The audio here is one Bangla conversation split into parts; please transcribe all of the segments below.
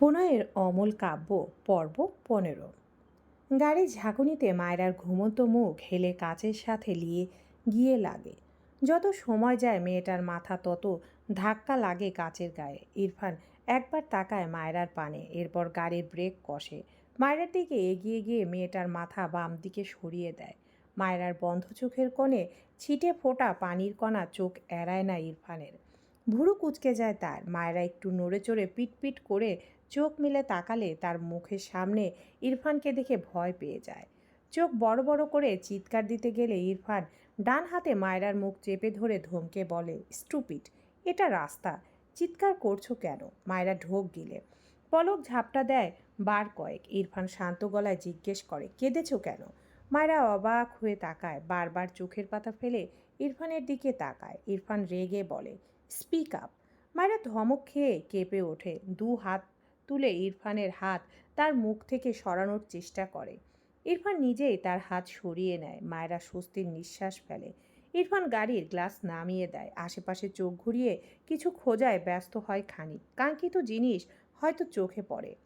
প্রণয়ের অমল কাব্য, পর্ব পনেরো। গাড়ির ঝাঁকুনিতে মায়রার ঘুমন্ত মুখ হেলে কাচের সাথে লিয়ে গিয়ে লাগে। যত সময় যায় মেয়েটার মাথা, তত ধাক্কা লাগে কাচের গায়ে। ইরফান একবার তাকায় মায়রার পানে, এরপর গাড়ির ব্রেক কষে। মায়রার দিকে এগিয়ে গিয়ে মেয়েটার মাথা বাম দিকে সরিয়ে দেয়। মায়রার বন্ধ চোখের কোণে ছিটে ফোটা পানির কণা চোখ এড়ায় না ইরফানের। ভুরু কুচকে যায় তার। মায়েরা একটু নড়ে চড়ে পিটপিট করে চোখ মিলে তাকালে তার মুখের সামনে ইরফানকে দেখে ভয় পেয়ে যায়। চোখ বড় বড় করে চিৎকার দিতে গেলে ইরফান ডান হাতে মায়রার মুখ চেপে ধরে ধমকে বলে স্টুপিট এটা রাস্তা। চিৎকার করছ কেন? মায়েরা ঢোক গিলে। পলক ঝাপটা দেয় বার কয়েক। ইরফান শান্ত গলায় জিজ্ঞেস করে, কেঁদেছো কেন? মায়েরা অবাক হয়ে তাকায়। বারবার চোখের পাতা ফেলে ইরফানের দিকে তাকায়। ইরফান রেগে বলে, স্পিক আপ। মায়েরা ধমক খেয়ে কেঁপে ওঠে। দু হাত তুলে ইরফানের হাত তার মুখ থেকে সরানোর চেষ্টা করে। ইরফান নিজেই তার হাত সরিয়ে নেয়, মায়েরা স্বস্তির নিঃশ্বাস ফেলে। ইরফান গাড়ির গ্লাস নামিয়ে দেয়, আশেপাশে চোখ ঘুরিয়ে কিছু খোঁজায় ব্যস্ত হয় খানিক। কাঙ্ক্ষিত জিনিস হয়তো চোখে পড়ে।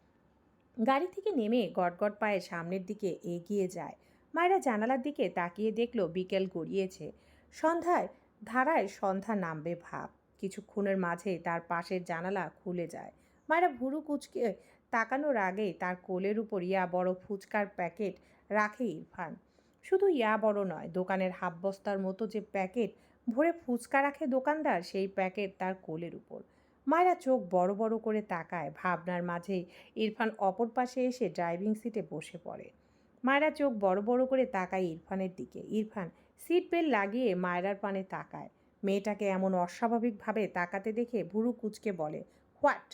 গাড়ি থেকে নেমে গটগট পায়ে সামনের দিকে এগিয়ে যায়। মায়েরা জানালার দিকে তাকিয়ে দেখল বিকেল গড়িয়েছে। সন্ধ্যায় ধারায় সন্ধ্যা নামবে ভাব। কিছুক্ষণের মাঝে তার পাশের জানালা খুলে যায়। মায়েরা ভুরু কুচকে তাকানোর আগেই তার কোলের উপর ইয়া বড় ফুচকার প্যাকেট রাখে ইরফান। শুধু ইয়া বড় নয়, দোকানের হাফ বস্তার মতো যে প্যাকেট ভরে ফুচকা রাখে দোকানদার, সেই প্যাকেট তার কোলের উপর। মায়েরা চোখ বড় বড় করে তাকায়, ভাবনার মাঝেই ইরফান অপর পাশে এসে ড্রাইভিং সিটে বসে পড়ে। মায়েরা চোখ বড় বড় করে তাকায় ইরফানের দিকে। ইরফান সিট বেল্ট লাগিয়ে মায়রার পানে তাকায়। মেয়েটাকে এমন অস্বাভাবিকভাবে তাকাতে দেখে ভুরু কুচকে বলে, হোয়াট?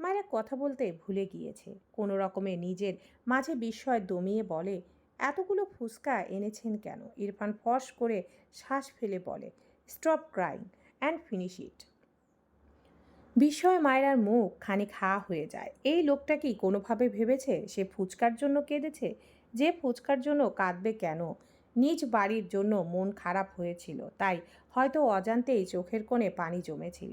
মায়েরা কথা বলতে ভুলে গিয়েছে। কোনো রকমে নিজের মাঝে বিস্ময় দমিয়ে বলে, এতগুলো ফুসকা এনেছেন কেন? ইরফান ফস করে শ্বাস ফেলে বলে stop crying and finish it বিস্ময় মায়েরার মুখ খানিক হা হয়ে যায়। এই লোকটা কি কোনোভাবে ভেবেছে সে ফুচকার জন্য কেঁদেছে? যে ফুচকার জন্য কাঁদবে কেন? নিজ বাড়ির জন্য মন খারাপ হয়েছিল, তাই হয়তো অজান্তেই চোখের কোণে পানি জমেছিল।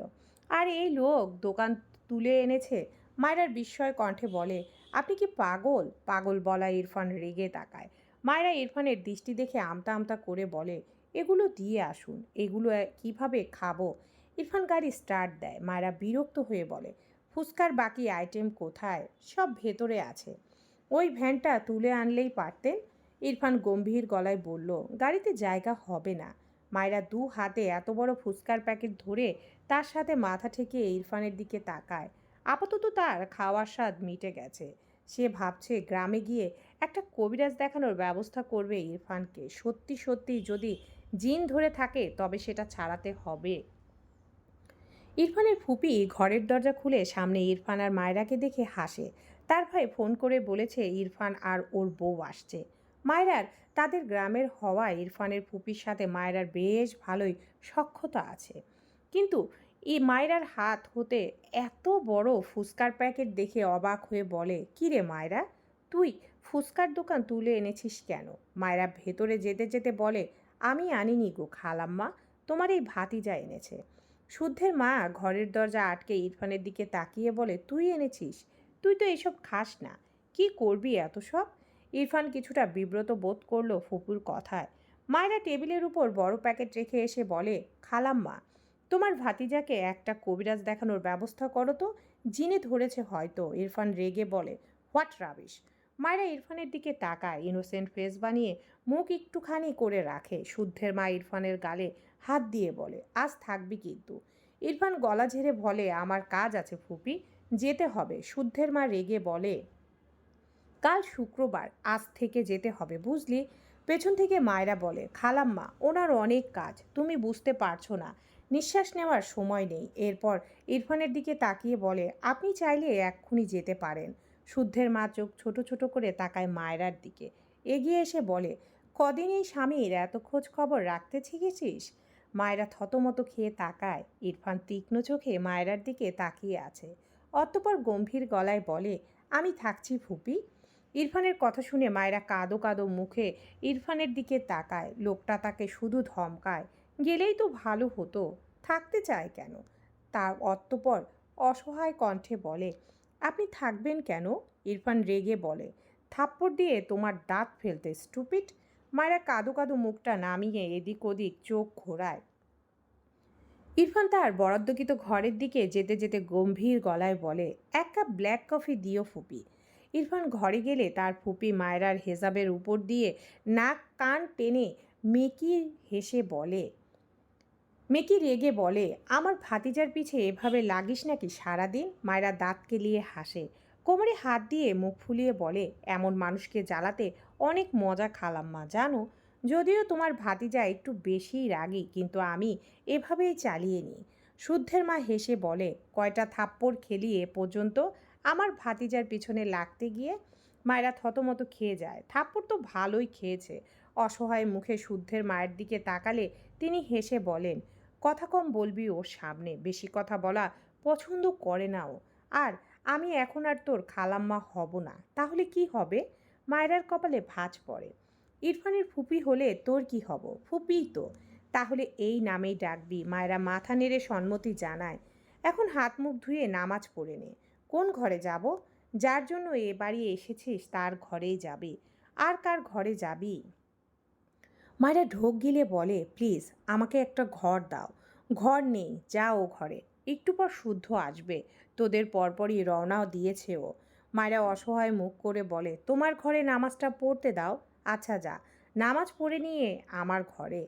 আর এই লোক দোকান তুলে এনেছে? মায়রার বিস্ময় কণ্ঠে বলে, আপনি কি পাগল? পাগল বলা ইরফান রেগে তাকায়। মায়রা ইরফানের দৃষ্টি দেখে আমতা আমতা করে বলে, এগুলো দিয়ে আসুন, এগুলো কীভাবে খাব? ইরফান গাড়ি স্টার্ট দেয়, মায়রা বিরক্ত হয়ে বলে, ফুচকার বাকি আইটেম কোথায়? সব ভেতরে আছে। ওই ভ্যানটা তুলে আনলেই পারতেন? ইরফান গম্ভীর গলায় বলল, গাড়িতে জায়গা হবে না। মায়েরা দু হাতে এত বড় ফুচকার প্যাকেট ধরে তার সাথে মাথা ঠেকে ইরফানের দিকে তাকায়। আপাতত তার খাওয়ার স্বাদ মিটে গেছে। সে ভাবছে গ্রামে গিয়ে একটা কবিরাজ দেখানোর ব্যবস্থা করবে ইরফানকে। সত্যি সত্যি যদি জিন ধরে থাকে, তবে সেটা ছাড়াতে হবে। ইরফানের ফুপি ঘরের দরজা খুলে সামনে ইরফান আর মায়রাকে দেখে হাসে। তার ভাই ফোন করে বলেছে, ইরফান আর ওর বউ আসছে। মায়রার তাদের গ্রামের হওয়া ইরফানের ফুপির সাথে মায়রার বেশ ভালোই সক্ষতা আছে। কিন্তু এই মায়রার হাত হতে এত বড় ফুচকার প্যাকেট দেখে অবাক হয়ে বলে, কী রে মায়রা, তুই ফুচকার দোকান তুলে এনেছিস কেন? মায়রা ভেতরে যেতে যেতে বলে, আমি আনিনি গো খালাম্মা, তোমার এই ভাতিজা এনেছে। শুদ্ধের মা ঘরের দরজা আটকে ইরফানের দিকে তাকিয়ে বলে, তুই এনেছিস? তুই তো এসব খাস না। কি করবি এত সব? ইরফান কিছুটা বিব্রত বোধ করল ফুপুর কথায়। মায়েরা টেবিলের উপর বড় প্যাকেট রেখে এসে বলে, খালাম্মা, তোমার ভাতিজাকে একটা কবিরাজ দেখানোর ব্যবস্থা করো তো, জিনে ধরেছে হয়তো। ইরফান রেগে বলে, হোয়াট রাবিশ? মায়েরা ইরফানের দিকে তাকায়, ইনোসেন্ট ফেস বানিয়ে মুখ একটুখানি করে রাখে। শুদ্ধের মা ইরফানের গালে হাত দিয়ে বলে, আজ থাকবি কিন্তু। ইরফান গলা ঝেড়ে বলে, আমার কাজ আছে ফুপি, যেতে হবে। শুদ্ধের মা রেগে বলে কাল শুক্রবার আজ থেকে যেতে হবে, বুঝলি? পেছন থেকে মায়েরা বলে, খালাম্মা, ওনার অনেক কাজ, তুমি বুঝতে পারছ না। নিঃশ্বাস নেওয়ার সময় নেই। এরপর ইরফানের দিকে তাকিয়ে বলে, আপনি চাইলে এক্ষুনি যেতে পারেন। শুদ্ধের মা চোখ ছোট ছোট করে তাকায় মায়রার দিকে। এগিয়ে এসে বলে, কদিন এই স্বামীর এত খোঁজ খবর রাখতে শিখেছিস মায়েরা থতমতো খেয়ে তাকায়। ইরফান তীক্ষ্ণ চোখে মায়রার দিকে তাকিয়ে আছে। অতপর গম্ভীর গলায় বলে, আমি থাকছি ফুপি। ইরফানের কথা শুনে মায়েরা কাদো কাদো মুখে ইরফানের দিকে তাকায়। লোকটা তাকে শুধু ধমকায়। গেলেই তো ভালো হতো। থাকতে চায় কেন? তার অতপর অসহায় কণ্ঠে বলে, আপনি থাকবেন কেন? ইরফান রেগে বলে, থাপ্পড় দিয়ে তোমার দাঁত ফেলতে, স্টুপিড? মায়েরা কাদো কাদো মুখটা নামিয়ে এদিক ওদিক চোখ ঘোরায়। ইরফান তার বরাদ্দকৃত ঘরের দিকে যেতে যেতে গম্ভীর গলায় বলে, এক কাপ ব্ল্যাক কফি দিও ফুপি। ইরফান ঘরে গেলে তার ফুপি মায়রার হেজাবের উপর দিয়ে নাক, কান টেনে মেকি হেসে বলে, মেকি রেগে বলে, আমার ভাতিজার পিছে এভাবে লাগিস নাকি সারাদিন? মায়েরা দাঁত কেলিয়ে হাসে। কোমরে হাত দিয়ে মুখ ফুলিয়ে বলে, এমন মানুষকে জ্বালাতে অনেক মজা খালাম মা, জানো? যদিও তোমার ভাতিজা একটু বেশিই রাগি, কিন্তু আমি এভাবেই চালিয়ে নিই। শুদ্ধের মা হেসে বলে, কয়টা থাপ্পড় খেলিয়ে পর্যন্ত? আমার ভাতিজার পিছনে লাগতে গিয়ে মায়েরা থতমতো খেয়ে যায়। থাপ্পড় তো ভালোই খেয়েছে। অসহায় মুখে শুদ্ধের মায়ের দিকে তাকালে তিনি হেসে বলেন, কথা কম বলবি ওর সামনে, বেশি কথা বলা পছন্দ করে না ও। আর আমি এখন আর তোর খালাম্মা হব না। তাহলে কি হবে? মায়েরার কপালে ভাঁজ পড়ে। ইরফানের ফুপি হলে তোর কি হব? ফুপিই তো। তাহলে এই নামেই ডাকবি। মায়েরা মাথা নেড়ে সম্মতি জানায়। এখন হাত মুখ ধুয়ে নামাজ পড়ে নে। কোন ঘরে যাব? যার জন্য এ বাড়ি এসেছিস তার ঘরেই যাবি। আর কার ঘরে যাবি? মায়েরা ঢোক গিলে বলে, প্লিজ, আমাকে একটা ঘর দাও। ঘর নেই, যা ও ঘরে। একটু পর শুদ্ধ আসবে। তোদের পরপরই রওনাও দিয়েছে ও। মায়েরা অসহায় মুখ করে বলে, তোমার ঘরে নামাজটা পড়তে দাও। আচ্ছা যা, নামাজ পড়ে নিয়ে আমার ঘরে।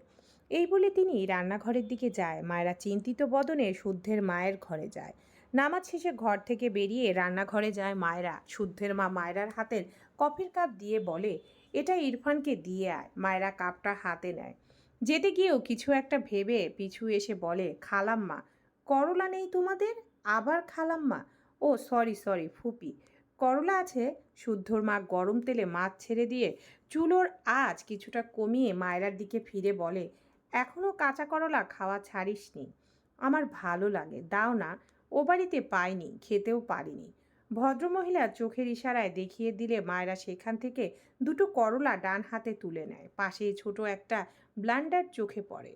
এই বলে তিনি রান্নাঘরের দিকে যায়। মায়েরা চিন্তিত বদনে শুদ্ধের মায়ের ঘরে যায়। নামাজ শেষে ঘর থেকে বেরিয়ে রান্নাঘরে যায় মায়েরা। শুদ্ধের মা মায়েরার হাতের কফির কাপ দিয়ে বলে, এটা ইরফানকে দিয়ে আয়, মায়েরা কাপটা হাতে নেয়। যেতে গিয়েও কিছু একটা ভেবে পিছু এসে বলে, খালাম্মা, করলা নেই তোমাদের? আবার খালাম্মা? ও, সরি সরি, ফুপি। করলা আছে? শুদ্ধর মা গরম তেলে মাছ ছেড়ে দিয়ে চুলোর আজ কিছুটা কমিয়ে মায়েরার দিকে ফিরে বলে এখনও কাঁচা করলা খাওয়া ছাড়িসনি। আমার ভালো লাগে, দাও না। ও বাড়িতে পাইনি খেতেও পারিনি। ভদ্রমহিলা চোখের ইশারায় দেখিয়ে দিলে মায়েরা সেখান থেকে দুটো করলা ডান হাতে তুলে নেয় পাশেই ছোট একটা ব্লান্ডার চোখে পড়ে।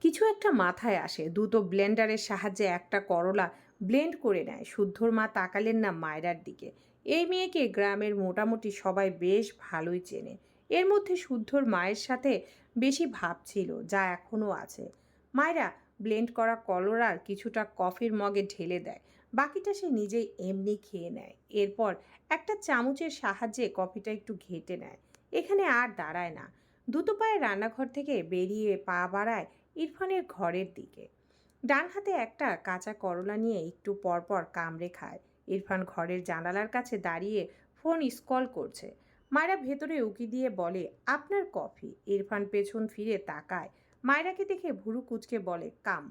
কিছু একটা মাথায় আসে, দুটো ব্লেন্ডারের সাহায্যে একটা করলা ব্লেন্ড করে নেয়, শুদ্ধর মা তাকালেন না মায়রার দিকে। এই মেয়েকে গ্রামের মোটামুটি সবাই বেশ ভালোই চেনে। এর মধ্যে শুদ্ধর মায়ের সাথে বেশি ভাব ছিল, যা এখনও আছে। মায়েরা ব্লেন্ড করা কলরার কিছুটা কফির মগে ঢেলে দেয়। বাকিটা সে নিজেই এমনি খেয়ে নেয়। এরপর একটা চামচের সাহায্যে কফিটা একটু ঘেটে নেয়। এখানে আর দাঁড়ায় না। দুটো পায়ে রান্নাঘর থেকে বেরিয়ে পা বাড়ায় ইরফানের ঘরের দিকে। ডান হাতে একটা কাঁচা করলা নিয়ে একটু পরপর কামড়ে খায়। ইরফান ঘরের জানালার কাছে দাঁড়িয়ে ফোন স্কল করছে। মায়েরা ভেতরে উকি দিয়ে বলে, আপনার কফি? ইরফান পেছন ফিরে তাকায়। মায়েরাকে দেখে ভুরু কুচকে বলে, কাম।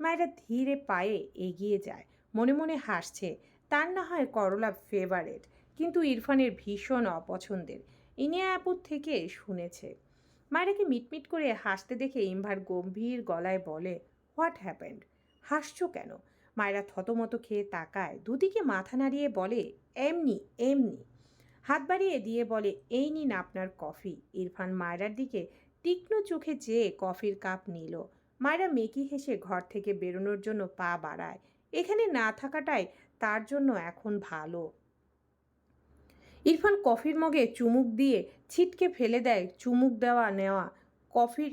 মায়েরা ধীরে পায়ে এগিয়ে যায়, মনে মনে হাসছে, তার না হয় করলা ফেভারেট কিন্তু ইরফানের ভীষণ অপছন্দের ইনিয়া আপুর থেকে শুনেছে। মায়েরাকে মিটমিট করে হাসতে দেখে ইমভার গম্ভীর গলায় বলে, হোয়াট হ্যাপেন্ড? হাসছো কেন? মায়েরা থতমতো খেয়ে তাকায়, দুদিকে মাথা নাড়িয়ে বলে, এমনি এমনি। হাত বাড়িয়ে দিয়ে বলে, এই নিন আপনার কফি। ইরফান মায়রার দিকে তীক্ষ্ণ চোখে চেয়ে কফির কাপ নিল। মায়েরা মেকি হেসে ঘর থেকে বেরোনোর জন্য পা বাড়ায়। এখানে না থাকাটাই তার জন্য এখন ভালো। ইরফান কফির মগে চুমুক দিয়ে ছিটকে ফেলে দেয় চুমুক দেওয়া নেওয়া কফির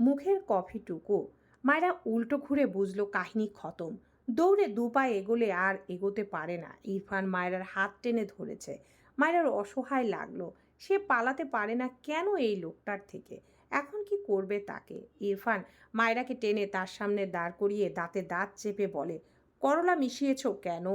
মুখের কফিটুকু। মায়েরা উল্টো ঘুরে বুঝলো কাহিনী খতম। দৌড়ে দু পা এগোলে আর এগোতে পারে না। ইরফান মায়েরার হাত টেনে ধরেছে। মায়েরার অসহায় লাগল। সে পালাতে পারে না কেন এই লোকটার থেকে? এখন কি করবে তাকে? ইরফান মায়েরাকে টেনে তার সামনে দাঁড় করিয়ে দাঁতে দাঁত চেপে বলে, করলা মিশিয়েছ কেন?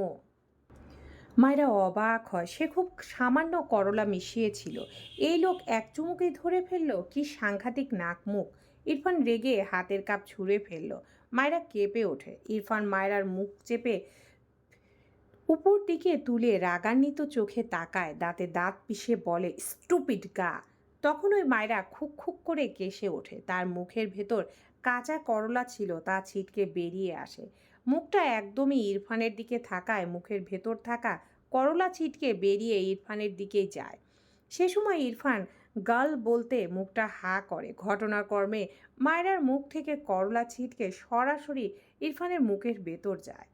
মায়েরা অবাক হয়। সে খুব সামান্য করলা মিশিয়েছিল। এই লোক এক চুমুকেই ধরে ফেলল? কি সাংঘাতিক নাক মুখ ইরফান রেগে হাতের কাপ ছুঁড়ে ফেলল। মায়েরা কেঁপে ওঠে। ইরফান মায়েরার মুখ চেপে উপর দিকে তুলে রাগান্বিত চোখে তাকায়, দাঁতে দাঁত পিষে বলে, স্টুপিড গা। তখন ওই মায়েরা খুক খুক করে কেসে ওঠে। তার মুখের ভেতর কাঁচা করলা ছিল, তা ছিটকে বেরিয়ে আসে। মুখটা একদমই ইরফানের দিকে থাকায়, মুখের ভেতর থাকা করলা ছিটকে বেরিয়ে ইরফানের দিকেই যায়। সে সময় ইরফান গাল বলতে মুখটা হা করে। ঘটনাকর্মে মায়রার মুখ থেকে করলা ছিটকে সরাসরি ইরফানের মুখের ভেতর যায়।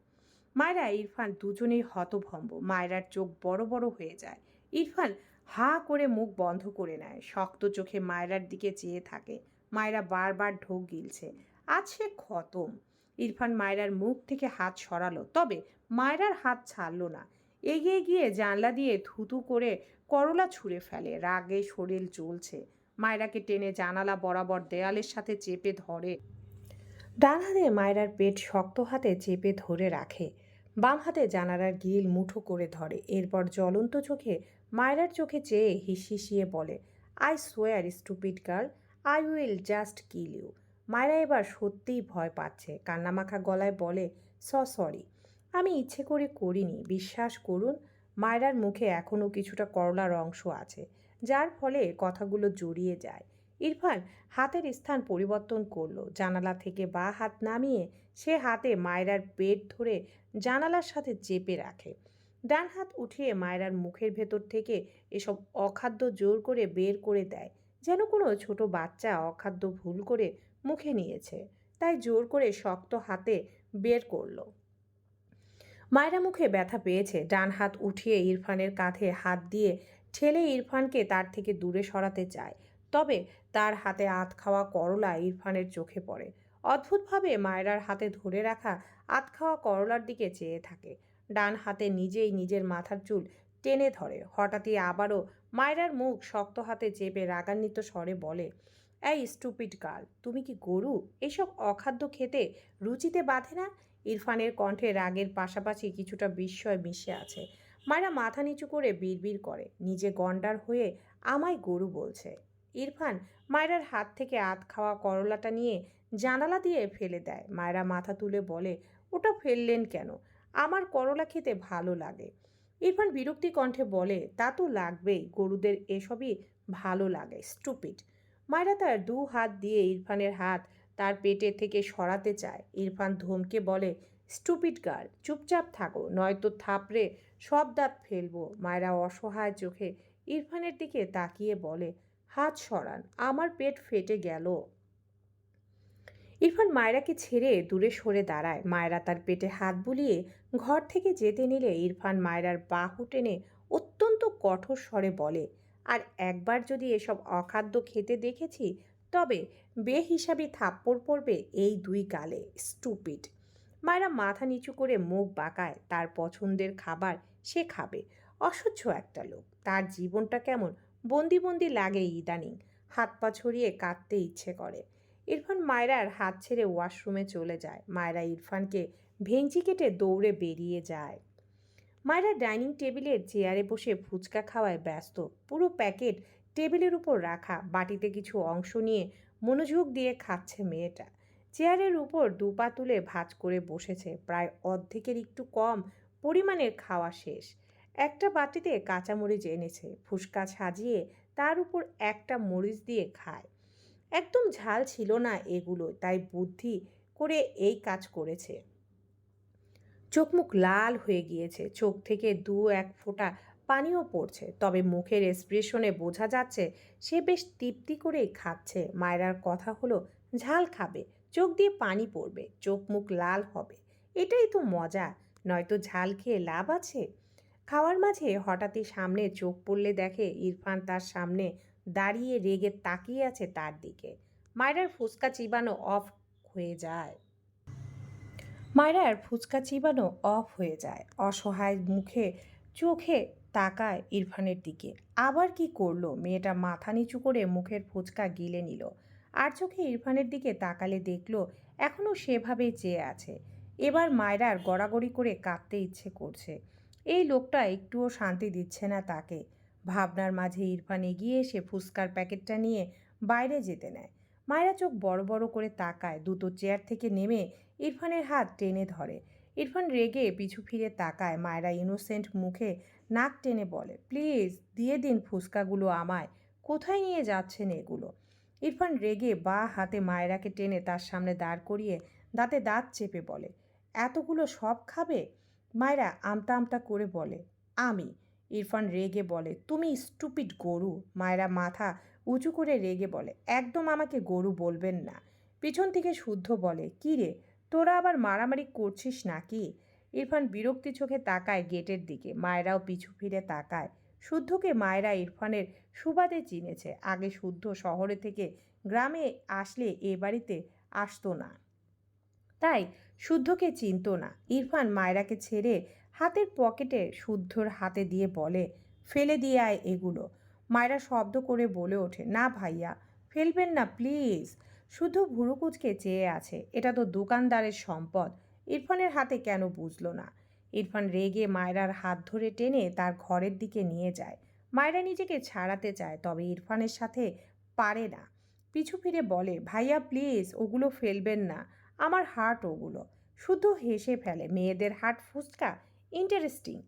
মায়েরা ইরফান দুজনেই হতভম্ব। মায়েরার চোখ বড় বড় হয়ে যায়। ইরফান হা করে মুখ বন্ধ করে নেয়। শক্ত চোখে মায়েরার দিকে চেয়ে থাকে। মায়েরা বারবার ঢোক গিলছে। আজ সে খতম। ইরফান মায়েরার মুখ থেকে হাত সরালো। তবে মায়েরার হাত ছাড়ল না। এগিয়ে গিয়ে জানলা দিয়ে থুতু করে করলা ছুঁড়ে ফেলে। রাগে শরীর জ্বলছে। মায়েরাকে টেনে জানালা বরাবর দেয়ালের সাথে চেপে ধরে। ডান হাতে মায়েরার পেট শক্ত হাতে চেপে ধরে রাখে। বাম হাতে জানালার গিল মুঠো করে ধরে, এরপর জ্বলন্ত চোখে মায়রার চোখে চেয়ে হিসিয়ে বলে, I swear, stupid girl, I will just kill you. Mayera এবার সত্যিই ভয় পাচ্ছে, কান্নামাখা গলায় বলে, স, সরি, আমি ইচ্ছে করে করিনি, বিশ্বাস করুন, মায়রার মুখে এখনও কিছুটা করলার অংশ আছে, যার ফলে কথাগুলো জড়িয়ে যায়। ইরফান হাতের স্থান পরিবর্তন করল। জানালা থেকে বা হাত নামিয়ে সে হাতে মায়রার পেট ধরে জানালার সাথে চেপে রাখে। ডান হাত উঠিয়ে মায়রার মুখের ভেতর থেকে এসব অখাদ্য জোর করে বের করে দেয়, যেন কোনো ছোট বাচ্চা অখাদ্য ভুল করে মুখে নিয়েছে। তাই জোর করে শক্ত হাতে বের করল। মায়েরা মুখে ব্যথা পেয়েছে। ডান হাত উঠিয়ে ইরফানের কাঁধে হাত দিয়ে ঠেলে ইরফানকে তার থেকে দূরে সরাতে চায়। তবে তার হাতে আত খাওয়া করলা ইরফানের চোখে পড়ে। অদ্ভুতভাবে মায়েরার হাতে ধরে রাখা আত খাওয়া করলার দিকে চেয়ে থাকে। ডান হাতে নিজেই নিজের মাথার চুল টেনে ধরে। হঠাৎই আবারও মায়েরার মুখ শক্ত হাতে চেপে রাগান্বিত স্বরে বলে, এই স্টুপিড গার্ল, তুমি কি গরু? এসব অখাদ্য খেতে রুচিতে বাঁধে না? ইরফানের কণ্ঠে রাগের পাশাপাশি কিছুটা বিস্ময় মিশে আছে। মায়েরা মাথা নিচু করে বিড়বিড় করে। নিজে গন্ডার হয়ে আমায় গরু বলছে। ইরফান মায়েরার হাত থেকে আত খাওয়া করলাটা নিয়ে জানালা দিয়ে ফেলে দেয়। মায়েরা মাথা তুলে বলে, ওটা ফেললেন কেন? আমার করলা খেতে ভালো লাগে। ইরফান বিরক্তি কণ্ঠে বলে, তা তো লাগবেই, গরুদের এসবই ভালো লাগে স্টুপিড মায়েরা তার দু হাত দিয়ে ইরফানের হাত তার পেটের থেকে সরাতে চায়। ইরফান ধমকে বলে স্টুপিড গার্ল চুপচাপ থাকো, নয়তো থাপড়ে সব দাঁত ফেলব। মায়েরা অসহায় চোখে ইরফানের দিকে তাকিয়ে বলে হাত সরান, আমার পেট ফেটে গেল। ইরফান মায়রাকে ছেড়ে দূরে সরে দাঁড়ায়। মায়রা তার পেটে হাত বুলিয়ে ঘর থেকে যেতে নিলে ইরফান মায়রার বাহু টেনে অত্যন্ত কঠোর স্বরে বলে, আর একবার যদি এসব অখাদ্য খেতে দেখেছি, তবে বেহিসাবি থাপ্পড় পড়বে এই দুই গালে। স্টুপিড! মায়েরা মাথা নিচু করে মুখ বাঁকায়, তার পছন্দের খাবার সে খাবে। অসহ্য একটা লোক, তার জীবনটা কেমন বন্দি বন্দি লাগে ইদানিং। হাত পা ছড়িয়ে কাঁদতে ইচ্ছে করে। ইরফান মায়রার হাত ছেড়ে ওয়াশরুমে চলে যায়। মায়রা ইরফানকে ভেঞ্চি কেটে দৌড়ে বেরিয়ে যায়। মায়েরা ডাইনিং টেবিলের চেয়ারে বসে ফুচকা খাওয়ায় ব্যস্ত। পুরো প্যাকেট টেবিলের উপর রাখা। বাটিতে কিছু অংশ নিয়ে মনোযোগ দিয়ে খাচ্ছে মেয়েটা। চেয়ারের উপর দুপা তুলে ভাঁজ করে বসেছে। প্রায় অর্ধেকের একটু কম পরিমাণের খাওয়া শেষ। একটা বাটিতে কাঁচামরিচ এনেছে। ফুসকা সাজিয়ে তার উপর একটা মরিচ দিয়ে খায়। একদম ঝাল ছিল না এগুলো, তাই বুদ্ধি করে এই কাজ করেছে। চোখ মুখ লাল হয়ে গিয়েছে। চোখ থেকে দু এক ফোঁটা পানিও পড়ছে। তবে মুখের এক্সপ্রেশনে বোঝা যাচ্ছে, সে বেশ তৃপ্তি করেই খাচ্ছে। মায়েরার কথা হলো, ঝাল খাবে। চোখ দিয়ে পানি পড়বে। চোখ মুখ লাল হবে। এটাই তো মজা। নয়তো ঝাল খেয়ে লাভ আছে? খাওয়ার মাঝে হঠাৎই সামনে চোখ পড়লে দেখে ইরফান তার সামনে দাঁড়িয়ে রেগে তাকিয়ে আছে তার দিকে। মায়েরার ফুচকা চিবানো অফ হয়ে যায়। মায়েরার ফুচকা চিবানো অফ হয়ে যায়। অসহায় মুখে, চোখে তাকায় ইরফানের দিকে। আবার কি করল? মেয়েটা মাথা নিচু করে মুখের ফুচকা গিলে নিল। আর চোখে ইরফানের দিকে তাকালে দেখল এখনও সেভাবেই চেয়ে আছে। এবার মায়রার গড়াগড়ি করে কাঁদতে ইচ্ছে করছে। এই লোকটা একটুও শান্তি দিচ্ছে না তাকে। ভাবনার মাঝে ইরফান এগিয়ে এসে ফুচকার প্যাকেটটা নিয়ে বাইরে যেতে নেয়। মায়েরা চোখ বড় বড় করে তাকায়। দুটো চেয়ার থেকে নেমে ইরফানের হাত টেনে ধরে। ইরফান রেগে পিছু ফিরে তাকায়। মায়েরা ইনোসেন্ট মুখে নাক টেনে বলে, প্লিজ, দিয়ে দিন ফুচকাগুলো আমায়। কোথায় নিয়ে যাচ্ছেন এগুলো? ইরফান রেগে বা হাতে মায়েরাকে টেনে তার সামনে দাঁড় করিয়ে দাঁতে দাঁত চেপে বলে, এতগুলো সব খাবে? মায়েরা আমতা আমতা করে বলে, আমি, ইরফান রেগে বলে, তুমি স্টুপিড গরু। মায়েরা মাথা উঁচু করে রেগে বলে, একদম আমাকে গরু বলবেন না। পিছন থেকে শুদ্ধ বলে, কি রে, তোরা আবার মারামারি করছিস নাকি? ইরফান বিরক্তি চোখে তাকায় গেটের দিকে, মায়েরাও পিছু ফিরে তাকায়। শুদ্ধকে মায়েরা ইরফানের সুবাদে চিনেছে। আগে শুদ্ধ শহরে থেকে গ্রামে আসলে এ বাড়িতে আসতো না। তাই শুদ্ধকে চিনত না। ইরফান মায়রাকে ছেড়ে হাতের পকেটে শুদ্ধর হাতে দিয়ে বলে, ফেলে দিয়ে আয় এগুলো। মায়রা শব্দ করে বলে ওঠে, না ভাইয়া, ফেলবেন না, প্লিজ। শুধু ভুরুকুচকে চেয়ে আছে, এটা তো দোকানদারের সম্পদ। ইরফানের হাতে কেন বুঝলো না? ইরফান রেগে মায়রার হাত ধরে টেনে তার ঘরের দিকে নিয়ে যায়। মায়রা নিজেকে ছাড়াতে চায়, তবে ইরফানের সাথে পারে না। পিছু ফিরে বলে, ভাইয়া, প্লিজ, ওগুলো ফেলবেন না। আমার হার্ট ওগুলো। শুধু হেসে ফেলে। মেয়েদের হার্ট ফুচকা ইন্টারেস্টিং।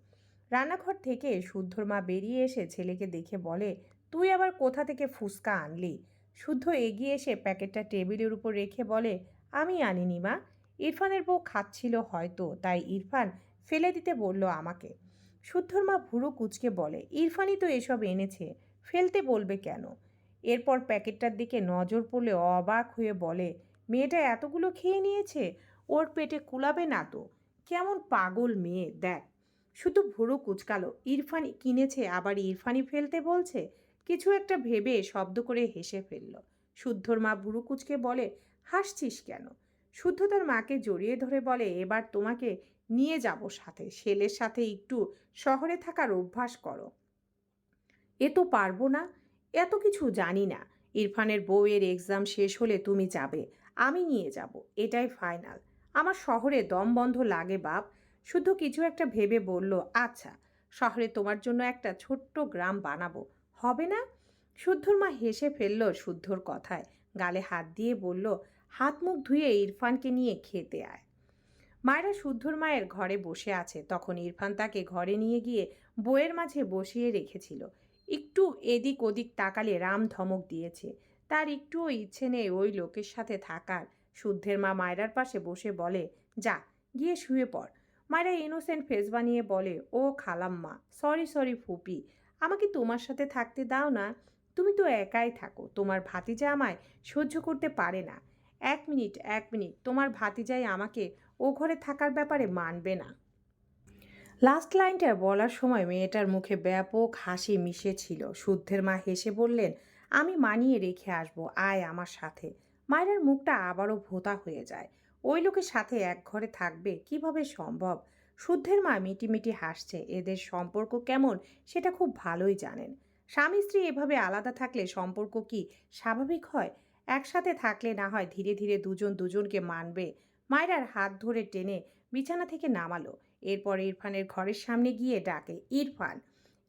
রান্নাঘর থেকে শুদ্ধর মা বেরিয়ে এসে ছেলেকে দেখে বলে, তুই আবার কোথা থেকে ফুচকা আনলি? শুদ্ধ এগিয়ে এসে প্যাকেটটা টেবিলের উপর রেখে বলে, আমি আনিনি মা। ইরফানের বউ খাচ্ছিল হয়তো, তাই ইরফান ফেলে দিতে বলল আমাকে। শুদ্ধর মা ভুরু কুচকে বলে, ইরফানই তো এসব এনেছে, ফেলতে বলবে কেন? এরপর প্যাকেটটার দিকে নজর পড়লে অবাক হয়ে বলে মেয়েটা এতগুলো খেয়ে নিয়েছে, ওর পেটে কুলাবে না তো। কেমন পাগল মেয়ে, দেখ। শুধু ভুরু কুচকালো। ইরফানি কিনেছে, আবার ইরফানি ফেলতে বলছে? কিছু একটা ভেবে শব্দ করে হেসে ফেলল। শুদ্ধর মা ভুরু কুচকে বলে, হাসছিস কেন? শুদ্ধ তার মাকে জড়িয়ে ধরে বলে, এবার তোমাকে নিয়ে যাব সাথে। ছেলের সাথে একটু শহরে থাকার অভ্যাস করো। এ তো পারব না। এত কিছু জানি না। ইরফানের বউয়ের এক্সাম শেষ হলে তুমি যাবে। আমি নিয়ে যাব, এটাই ফাইনাল। আমার শহরে দম বন্ধ লাগে, বাপ। শুধু কিছু একটা ভেবে বলল আচ্ছা শহরে তোমার জন্য একটা ছোট্ট গ্রাম বানাবো। হবে না? শুদ্ধর মা হেসে ফেলল শুদ্ধর কথায়। গালে হাত দিয়ে বলল, হাত মুখ ধুয়ে ইরফানকে নিয়ে খেতে আয়। মায়েরা শুদ্ধর মায়ের ঘরে বসে আছে। তখন ইরফান তাকে ঘরে নিয়ে গিয়ে বইয়ের মাঝে বসিয়ে রেখেছিল। একটু এদিক ওদিক তাকালে রাম ধমক দিয়েছে। তার একটুও ইচ্ছে নেই ওই লোকের সাথে থাকার। শুদ্ধের মা মায়রার পাশে বসে বলে, যা, গিয়ে শুয়ে পড়। মায়েরা ইনোসেন্ট ফেস বানিয়ে বলে, ও খালাম্মা সরি সরি ফুপি, আমাকে তোমার সাথে থাকতে দাও না। তুমি তো একাই থাকো, তোমার ভাতিজা আমায় সহ্য করতে পারে না। এক মিনিট এক মিনিট, তোমার ভাতিজাই আমাকে ও ঘরে থাকার ব্যাপারে মানবে না। লাস্ট লাইনটা বলার সময় মেয়েটার মুখে ব্যাপক হাসি মিশেছিল। শুদ্ধের মা হেসে বললেন আমি মানিয়ে রেখে আসব, আয় আমার সাথে। মায়ের মুখটা আবারও ভোতা হয়ে যায়। ওই লোকের সাথে এক ঘরে থাকবে কীভাবে সম্ভব? শুদ্ধের মা মিটিমিটি হাসছে, এদের সম্পর্ক কেমন সেটা খুব ভালোই জানেন। স্বামী স্ত্রী এভাবে আলাদা থাকলে সম্পর্ক কি স্বাভাবিক হয়? একসাথে থাকলে না হয় ধীরে ধীরে দুজন দুজনকে মানবে? মায়েরার হাত ধরে টেনে বিছানা থেকে নামালো। এরপর ইরফানের ঘরের সামনে গিয়ে ডাকে, ইরফান।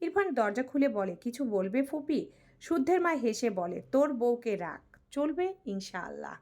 ইরফান দরজা খুলে বলে, কিছু বলবে ফুপি? শুদ্ধের মা হেসে বলে তোর বউকে রাখ চলবে ইনশাআল্লাহ।